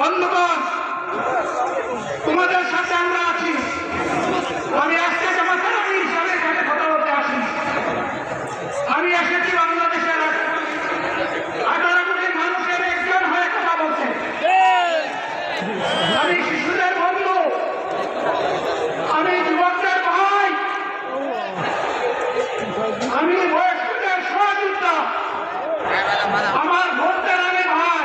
বন্ধুগণ তোমাদের সাথে আমরা আছি আমি আজকে জামাতার আমি হিসাবে এখানে কথা বলতে আসি আমি এসেছি বাংলাদেশের আঠারো কোটি মানুষের একজন হয়ে কথা বলছে আমি শিশুদের বন্ধু আমি যুবকদের ভাই আমি বয়স্কদের সহযোগিতা আমার ভোটদের আমি ভাই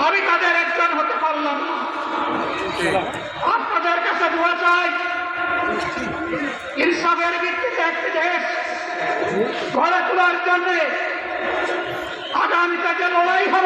আমি তাদের একজন হতে পারলাম আপনাদের কাছে দোয়া চাই। ইনসাফের ভিত্তিতে একটি দেশ গড়ে তোলার জন্যে আগামীতে যে লড়াই হবে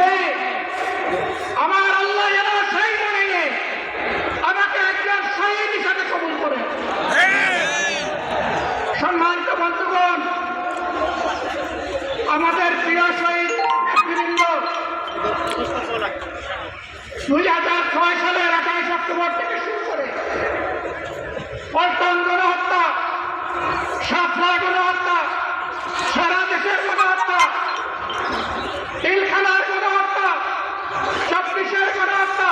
কুমার থেকে শুরু করে। পল্টন গণহত্যা সাতলা গণহত্যা, সারা দেশের গণহত্যা, তিলখানার গণহত্যা, চব্বিশের গণহত্যা।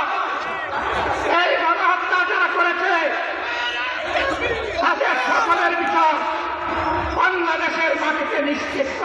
এই গণহত্যা যারা করেছে, তাদের সকলের বিচার বাংলাদেশের মাটিতে নিশ্চিত।